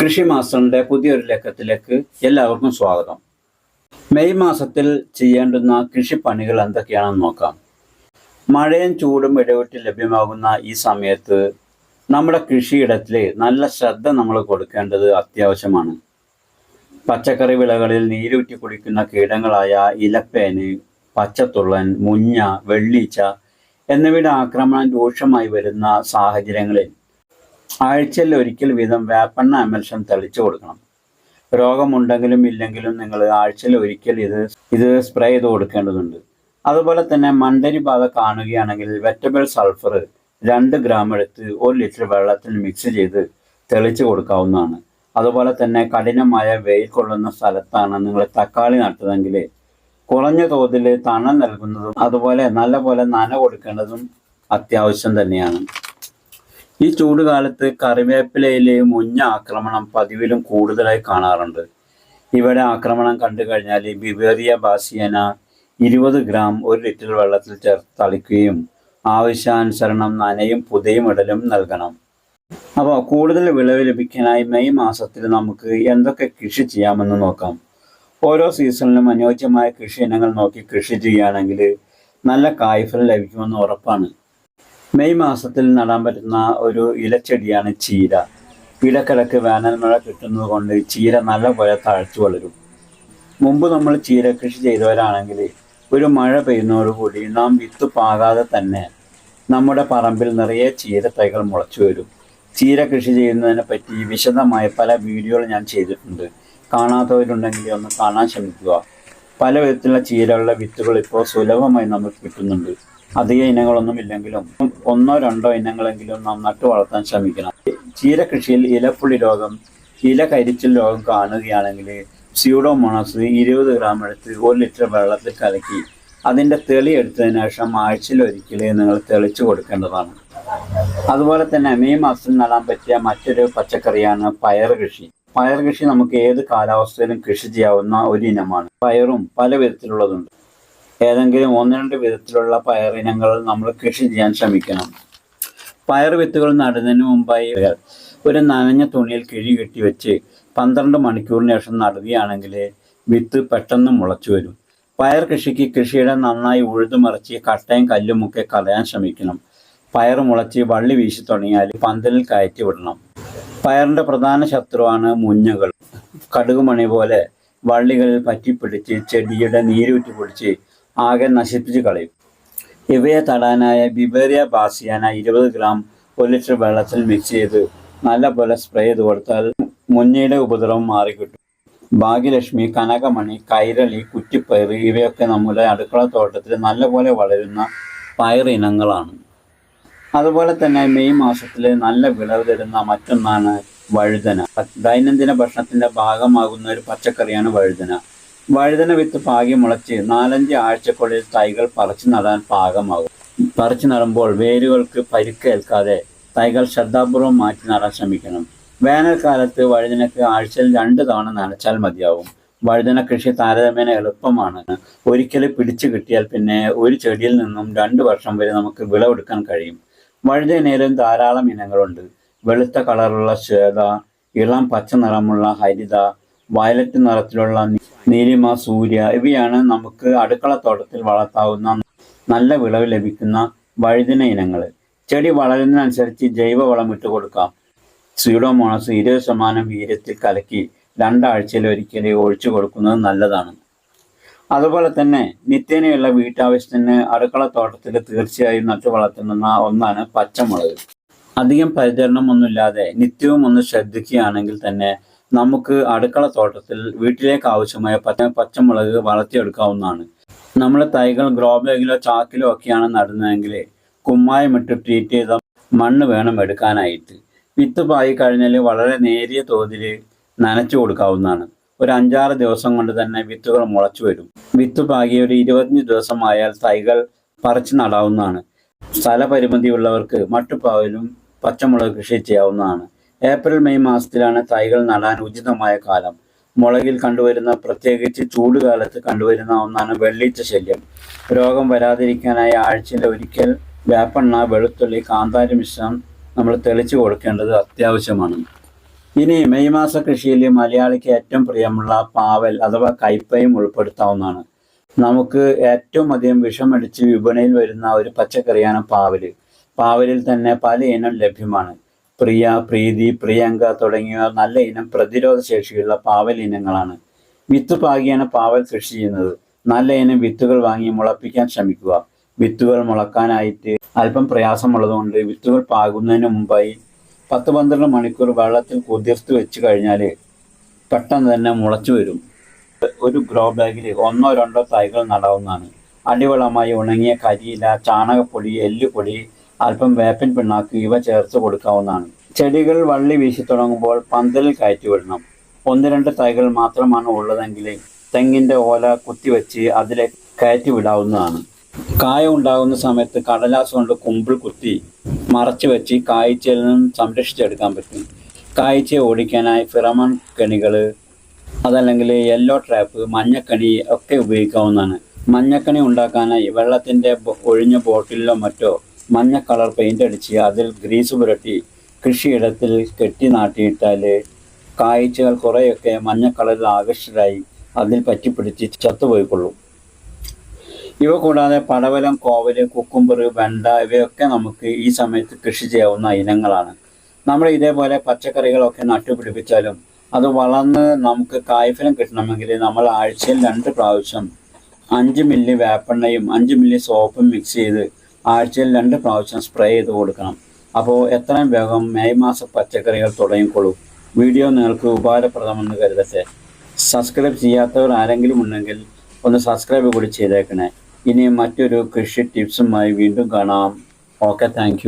കൃഷി മാസ്റ്ററിന്റെ പുതിയൊരു ലക്കത്തിലേക്ക് എല്ലാവർക്കും സ്വാഗതം. മെയ് മാസത്തിൽ ചെയ്യേണ്ടുന്ന കൃഷിപ്പണികൾ എന്തൊക്കെയാണെന്ന് നോക്കാം. മഴയും ചൂടും ഇടവിട്ട് ലഭ്യമാകുന്ന ഈ സമയത്ത് നമ്മുടെ കൃഷിയിടത്തിൽ നല്ല ശ്രദ്ധ നമ്മൾ കൊടുക്കേണ്ടത് അത്യാവശ്യമാണ്. പച്ചക്കറി വിളകളിൽ നീരൂറ്റി കുടിക്കുന്ന കീടങ്ങളായ ഇലപ്പേന് പച്ചത്തുള്ളൻ മുഞ്ഞ വെള്ളീച്ച എന്നിവയുടെ ആക്രമണം രൂക്ഷമായി വരുന്ന സാഹചര്യങ്ങളിൽ ആഴ്ചയിൽ ഒരിക്കൽ വീതം വേപ്പെണ്ണ അമൽഷം തെളിച്ചു കൊടുക്കണം. രോഗമുണ്ടെങ്കിലും ഇല്ലെങ്കിലും നിങ്ങൾ ആഴ്ചയിൽ ഒരിക്കൽ ഇത് ഇത് സ്പ്രേ ചെയ്ത് കൊടുക്കേണ്ടതുണ്ട്. അതുപോലെ തന്നെ മണ്ടരി ബാധ കാണുകയാണെങ്കിൽ വെറ്റബിൾ സൾഫർ രണ്ട് ഗ്രാം എടുത്ത് ഒരു ലിറ്റർ വെള്ളത്തിൽ മിക്സ് ചെയ്ത് തെളിച്ചു കൊടുക്കാവുന്നതാണ്. അതുപോലെ തന്നെ കഠിനമായ വെയിൽ കൊള്ളുന്ന സ്ഥലത്താണ് നിങ്ങൾ തക്കാളി നട്ടതെങ്കിൽ കുറഞ്ഞ തോതിൽ തണൽ നൽകുന്നതും അതുപോലെ നല്ലപോലെ നന കൊടുക്കേണ്ടതും അത്യാവശ്യം തന്നെയാണ്. ഈ ചൂട് ചൂടുകാലത്ത് കറിവേപ്പിലയിലെ മുഞ്ഞ ആക്രമണം പതിവിലും കൂടുതലായി കാണാറുണ്ട്. ഇവിടെ ആക്രമണം കണ്ടു കഴിഞ്ഞാൽ ബിബേറിയ ബാസിയന ഇരുപത് ഗ്രാം ഒരു ലിറ്റർ വെള്ളത്തിൽ ചേർത്ത് തളിക്കുകയും ആവശ്യാനുസരണം നനയും പുതയും ഇടലും നൽകണം. അപ്പോൾ കൂടുതൽ വിളവ് ലഭിക്കാനായി മെയ് മാസത്തിൽ നമുക്ക് എന്തൊക്കെ കൃഷി ചെയ്യാമെന്ന് നോക്കാം. ഓരോ സീസണിലും അനുയോജ്യമായ കൃഷി ഇനങ്ങൾ നോക്കി കൃഷി ചെയ്യുകയാണെങ്കിൽ നല്ല കായ്ഫലം ലഭിക്കുമെന്ന് ഉറപ്പാണ്. മെയ് മാസത്തിൽ നടാൻ പറ്റുന്ന ഒരു ഇലച്ചെടിയാണ് ചീര. ഇടക്കിടക്ക് വേനൽ മഴ കിട്ടുന്നത് കൊണ്ട് ചീര നല്ലപോലെ തഴച്ചു വളരും. മുമ്പ് നമ്മൾ ചീര കൃഷി ചെയ്തവരാണെങ്കിൽ ഒരു മഴ പെയ്യുന്നതോടുകൂടി നാം വിത്ത് പാകാതെ തന്നെ നമ്മുടെ പറമ്പിൽ നിറയെ ചീര തൈകൾ മുളച്ചു വരും. ചീര കൃഷി ചെയ്യുന്നതിനെ പറ്റി വിശദമായ പല വീഡിയോകൾ ഞാൻ ചെയ്തിട്ടുണ്ട്. കാണാത്തവരുണ്ടെങ്കിൽ ഒന്ന് കാണാൻ ശ്രമിക്കുക. പല വിധത്തിലുള്ള ചീരകളുടെ വിത്തുകൾ ഇപ്പോൾ സുലഭമായി നമുക്ക് കിട്ടുന്നുണ്ട്. അധിക ഇനങ്ങളൊന്നും ഇല്ലെങ്കിലും ഒന്നോ രണ്ടോ ഇനങ്ങളെങ്കിലും നാം നട്ടു വളർത്താൻ ശ്രമിക്കണം. ചീര കൃഷിയിൽ ഇലപ്പുള്ളി രോഗം ഇല കരിച്ചിൽ രോഗം കാണുകയാണെങ്കിൽ സ്യൂഡോമോണോസ് ഇരുപത് ഗ്രാം എടുത്ത് ഒരു ലിറ്റർ വെള്ളത്തിൽ കലക്കി അതിന്റെ തെളി എടുത്തതിന് ശേഷം ആഴ്ചയിൽ ഒരിക്കൽ നിങ്ങൾ തെളിച്ചു കൊടുക്കേണ്ടതാണ്. അതുപോലെ തന്നെ മെയ് മാസത്തിൽ നടാൻ പറ്റിയ മറ്റൊരു പച്ചക്കറിയാണ് പയർ കൃഷി. പയർ കൃഷി നമുക്ക് ഏത് കാലാവസ്ഥയിലും കൃഷി ചെയ്യാവുന്ന ഒരു ഇനമാണ്. പയറും പല വിധത്തിലുള്ളതുണ്ട് ഏതെങ്കിലും ഒന്ന് രണ്ട് വിധത്തിലുള്ള പയർ ഇനങ്ങൾ നമ്മൾ കൃഷി ചെയ്യാൻ ശ്രമിക്കണം. പയർ വിത്തുകൾ നടുന്നതിന് മുമ്പായി ഒരു നനഞ്ഞ തുണിയിൽ കിഴി കെട്ടി വെച്ച് പന്ത്രണ്ട് മണിക്കൂറിന് ശേഷം നടുകയാണെങ്കിൽ വിത്ത് പെട്ടെന്ന് മുളച്ചു വരും. പയർ കൃഷിക്ക് കൃഷിയുടെ നന്നായി ഉഴുതുമറിച്ച് കട്ടയും കല്ലും ഒക്കെ കളയാൻ ശ്രമിക്കണം. പയർ മുളച്ച് വള്ളി വീശി തുടങ്ങിയാൽ പന്തലിൽ കയറ്റി വിടണം. പയറിന്റെ പ്രധാന ശത്രുവാണ് മുഞ്ഞകൾ. കടുകുമണി പോലെ വള്ളികളിൽ പറ്റിപ്പിടിച്ച് ചെടിയുടെ നീരൂറ്റി പിടിച്ച് ആകെ നശിപ്പിച്ച് കളയും. ഇവയെ തടാനായ ബിബേറിയ ബാസിയാന ഇരുപത് ഗ്രാം ഒരു ലിറ്റർ വെള്ളത്തിൽ മിക്സ് ചെയ്ത് നല്ലപോലെ സ്പ്രേ ചെയ്ത് കൊടുത്താൽ മുന്നയുടെ ഉപദ്രവം മാറിക്കിട്ടും. ഭാഗ്യലക്ഷ്മി കനകമണി കൈരളി കുറ്റിപ്പയർ ഇവയൊക്കെ നമ്മുടെ അടുക്കള തോട്ടത്തിൽ നല്ലപോലെ വളരുന്ന പയർ ഇനങ്ങളാണ്. അതുപോലെ തന്നെ മെയ് മാസത്തിൽ നല്ല വിളവ് തരുന്ന മറ്റൊന്നാണ് വഴുതന. ദൈനംദിന ഭക്ഷണത്തിന്റെ ഭാഗമാകുന്ന ഒരു പച്ചക്കറിയാണ് വഴുതന. വഴുതന വിത്ത് പാകി മുളച്ച് നാലഞ്ച് ആഴ്ചക്കുള്ളിൽ തൈകൾ പറിച്ചു നടാൻ പാകമാകും. പറിച്ചു നടുമ്പോൾ വേരുകൾക്ക് പരിക്കേൽക്കാതെ തൈകൾ ശ്രദ്ധാപൂർവം മാറ്റി നടാൻ ശ്രമിക്കണം. വേനൽക്കാലത്ത് വഴുതനക്ക് ആഴ്ചയിൽ രണ്ട് തവണ നനച്ചാൽ മതിയാവും. വഴുതന കൃഷി താരതമ്യേന എളുപ്പമാണ്. ഒരിക്കലും പിടിച്ചു കിട്ടിയാൽ പിന്നെ ഒരു ചെടിയിൽ നിന്നും രണ്ട് വർഷം വരെ നമുക്ക് വിളവെടുക്കാൻ കഴിയും. വഴുതനയിലും ധാരാളം ഇനങ്ങളുണ്ട്. വെളുത്ത കളറുള്ള ശ്വേത ഇളം പച്ച നിറമുള്ള ഹരിത വയലറ്റ് നിറത്തിലുള്ള നീലിമ സൂര്യ ഇവയാണ് നമുക്ക് അടുക്കള തോട്ടത്തിൽ വളർത്താവുന്ന നല്ല വിളവ് ലഭിക്കുന്ന വഴുതിന ഇനങ്ങൾ ചെടി വളരുന്നതിനനുസരിച്ച് ജൈവവളം ഇട്ട് കൊടുക്കാം സ്യൂഡോമോണസ് ഇരുപത് ശതമാനം വീര്യത്തിൽ കലക്കി രണ്ടാഴ്ചയിൽ ഒരിക്കൽ ഒഴിച്ചു കൊടുക്കുന്നത് നല്ലതാണ്. അതുപോലെ തന്നെ നിത്യേനയുള്ള വീട്ടാവശ്യത്തിന് അടുക്കള തോട്ടത്തിൽ തീർച്ചയായും നട്ടു വളർത്തുന്ന ഒന്നാണ് പച്ചമുളക്. അധികം പരിചരണമൊന്നുമില്ലാതെ നിത്യവും ഒന്ന് ശ്രദ്ധിക്കുകയാണെങ്കിൽ തന്നെ നമുക്ക് അടുക്കള തോട്ടത്തിൽ വീട്ടിലേക്ക് ആവശ്യമായ പച്ചമുളക് വളർത്തിയെടുക്കാവുന്നതാണ്. നമ്മൾ തൈകൾ ഗ്രോ ബാഗിലോ ചാക്കിലോ ഒക്കെയാണ് നടുന്നതെങ്കിൽ കുമ്മായമിട്ട് ട്രീറ്റ് ചെയ്ത മണ്ണ് വേണം എടുക്കാനായിട്ട്. വിത്ത് പായി കഴിഞ്ഞാൽ വളരെ നേരിയ തോതിൽ നനച്ചു കൊടുക്കാവുന്നതാണ്. ഒരു അഞ്ചാറ് ദിവസം കൊണ്ട് തന്നെ വിത്തുകൾ മുളച്ചു വരും. വിത്ത് പാകി ഒരു ഇരുപത്തഞ്ച് ദിവസമായാൽ തൈകൾ പറിച്ചു നടാവുന്നതാണ്. സ്ഥലപരിമിതിയുള്ളവർക്ക് മട്ടുപ്പാവിലും പച്ചമുളക് കൃഷി ചെയ്യാവുന്നതാണ്. ഏപ്രിൽ മെയ് മാസത്തിലാണ് തൈകൾ നടാൻ ഉചിതമായ കാലം. മുളകിൽ കണ്ടുവരുന്ന പ്രത്യേകിച്ച് ചൂടുകാലത്ത് കണ്ടുവരുന്ന ഒന്നാണ് വെള്ളീച്ച ശല്യം. രോഗം വരാതിരിക്കാനായി ആഴ്ചയിൽ ഒരിക്കൽ വേപ്പെണ്ണ വെളുത്തുള്ളി കാന്താരി മിശ്രം നമ്മൾ തെളിച്ചു കൊടുക്കേണ്ടത് അത്യാവശ്യമാണ്. ഇനി മെയ് മാസ കൃഷിയിൽ മലയാളിക്ക് ഏറ്റവും പ്രിയമുള്ള പാവൽ അഥവാ കൈപ്പയും ഉൾപ്പെടുത്താവുന്നതാണ്. നമുക്ക് ഏറ്റവും അധികം വിഷമടിച്ച് വിപണിയിൽ വരുന്ന ഒരു പച്ചക്കറിയാണ് പാവൽ. പാവലിൽ തന്നെ പല ഇനം ലഭ്യമാണ്. പ്രിയ പ്രീതി പ്രിയങ്ക തുടങ്ങിയ നല്ല ഇനം പ്രതിരോധ ശേഷിയുള്ള പാവൽ ഇനങ്ങളാണ്. വിത്ത് പാകിയാണ് പാവൽ കൃഷി ചെയ്യുന്നത്. നല്ല ഇനം വിത്തുകൾ വാങ്ങി മുളപ്പിക്കാൻ ശ്രമിക്കുക. വിത്തുകൾ മുളക്കാനായിട്ട് അല്പം പ്രയാസമുള്ളതുകൊണ്ട് വിത്തുകൾ പാകുന്നതിന് മുമ്പായി പത്ത് പന്ത്രണ്ട് മണിക്കൂർ വെള്ളത്തിൽ കുതിർത്ത് വെച്ച് കഴിഞ്ഞാൽ പെട്ടെന്ന് തന്നെ മുളച്ചു വരും. ഒരു ഗ്രോ ബാഗിൽ ഒന്നോ രണ്ടോ തൈകൾ നടാവുന്നതാണ്. അടിവളമായി ഉണങ്ങിയ കരിയില ചാണകപ്പൊടി എല്ലുപൊടി അല്പം വേപ്പൻ പിണ്ണാക്ക് ഇവ ചേർത്ത് കൊടുക്കാവുന്നതാണ്. ചെടികൾ വള്ളി വീശി തുടങ്ങുമ്പോൾ പന്തലിൽ കയറ്റി വിടണം. ഒന്ന് രണ്ട് തൈകൾ മാത്രമാണ് ഉള്ളതെങ്കിൽ തെങ്ങിന്റെ ഓല കുത്തിവെച്ച് അതിലെ കയറ്റി വിടാവുന്നതാണ്. കായ ഉണ്ടാകുന്ന സമയത്ത് കടലാസ് കൊണ്ട് കുമ്പിൾ കുത്തി മറച്ചു വെച്ച് കായ്ച്ചയിൽ നിന്നും സംരക്ഷിച്ചെടുക്കാൻ പറ്റും. കായ്ച്ചയെ ഓടിക്കാനായി ഫിറമൺ കെണികൾ അതല്ലെങ്കിൽ യെല്ലോ ട്രാപ്പ് മഞ്ഞക്കണി ഒക്കെ ഉപയോഗിക്കാവുന്നതാണ്. മഞ്ഞക്കണി ഉണ്ടാക്കാനായി വെള്ളത്തിന്റെ ഒഴിഞ്ഞ ബോട്ടിലിലോ മറ്റോ മഞ്ഞ കളർ പെയിന്റ് അടിച്ച് അതിൽ ഗ്രീസ് പുരട്ടി കൃഷിയിടത്തിൽ കെട്ടി നാട്ടിയിട്ടാൽ കായ്ച്ചകൾ കുറേയൊക്കെ മഞ്ഞ കളറിൽ ആകർഷകരായി അതിൽ പറ്റിപ്പിടിച്ച് ചത്തുപോയിക്കൊള്ളും. ഇവ കൂടാതെ പടവലം കോവൽ കുക്കുംബർ വെണ്ട ഇവയൊക്കെ നമുക്ക് ഈ സമയത്ത് കൃഷി ചെയ്യാവുന്ന ഇനങ്ങളാണ്. നമ്മൾ ഇതേപോലെ പച്ചക്കറികളൊക്കെ നട്ടുപിടിപ്പിച്ചാലും അത് വളർന്ന് നമുക്ക് കായ്ഫലം കിട്ടണമെങ്കിൽ നമ്മൾ ആഴ്ചയിൽ രണ്ട് പ്രാവശ്യം അഞ്ച് മില്ലി വേപ്പെണ്ണയും അഞ്ച് മില്ലി സോപ്പും മിക്സ് ചെയ്ത് ആഴ്ചയിൽ രണ്ട് പ്രാവശ്യം സ്പ്രേ ചെയ്ത് കൊടുക്കണം. അപ്പോൾ എത്രയും വേഗം മെയ് മാസ പച്ചക്കറികൾ തുടങ്ങിക്കൊള്ളൂ വീഡിയോ നിങ്ങൾക്ക് ഉപകാരപ്രദമെന്ന് കരുതട്ടെ. സബ്സ്ക്രൈബ് ചെയ്യാത്തവർ ആരെങ്കിലും ഉണ്ടെങ്കിൽ ഒന്ന് സബ്സ്ക്രൈബ് കൂടി ചെയ്തേക്കണേ. ഇനി മറ്റൊരു കൃഷി ടിപ്സുമായി വീണ്ടും കാണാം. Okay thank